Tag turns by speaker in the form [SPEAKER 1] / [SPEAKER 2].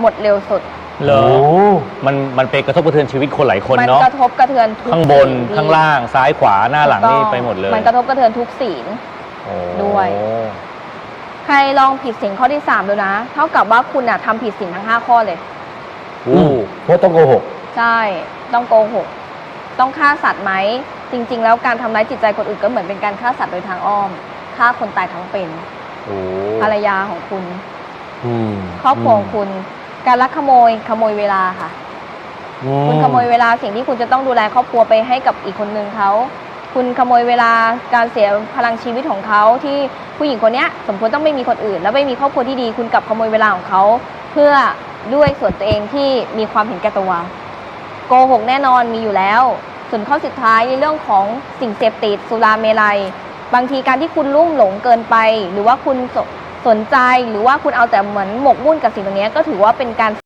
[SPEAKER 1] หมดเร็วสุด
[SPEAKER 2] เหรอ
[SPEAKER 3] โอ้
[SPEAKER 2] มันมันไปกระทบกระเทือนชีวิตคนหลายคน
[SPEAKER 1] มั
[SPEAKER 2] เนาะ
[SPEAKER 1] กระทบกระเทือนทุก
[SPEAKER 2] ข้างบน
[SPEAKER 1] ศีล
[SPEAKER 2] ข้างล่างซ้ายขวาหน้าหลังนี่ไปหมดเลย
[SPEAKER 1] มันกระทบกระเทือนทุกศีล
[SPEAKER 2] โอ้
[SPEAKER 1] ด้วย ใครลองผิดศีลข้อที่3ดูนะ เท่ากับว่าคุณอะทำผิดศีลทั้ง5ข้อเลย
[SPEAKER 3] อืมเพราะต้องโกหก
[SPEAKER 1] ใช่ ต้องโกหก ต้องฆ่าสัตว์ไหม จริง ๆ แล้วการทำร้ายจิตใจคนอื่นก็เหมือนเป็นการฆ่าสัตว์โดยทางอ้อม ฆ่าคนตายทั้งเป็น
[SPEAKER 2] โอ้
[SPEAKER 1] ภรรยาของคุณ
[SPEAKER 3] อืม
[SPEAKER 1] ครอบครัวของคุณ การลักขโมยขโมยเวลาค่ะ
[SPEAKER 3] อืม
[SPEAKER 1] คุณขโมยเวลาสิ่งที่คุณจะต้องดูแลครอบครัวไปให้กับอีกคนนึงเขา คุณขโมยเวลาการเสียพลังชีวิตของเขาที่ผู้หญิงคนเนี้ยสมควรต้องไม่มีคนอื่น แล้วไม่มีครอบครัวที่ดี คุณกลับขโมยเวลาของเขา เพื่อด้วยส่วนตัวเองที่มีความเห็นแก่ตัวโกหกแน่นอนมีอยู่แล้ว ส่วนข้อสุดท้ายในเรื่องของสิ่งเสพติดสุราเมลัย บางทีการที่คุณลุ่มหลงเกินไป หรือว่าคุณส สนใจหรือว่าคุณเอาแต่เหมือนหมกมุ่นกับสิ่งตรงนี้ก็ถือว่าเป็นการ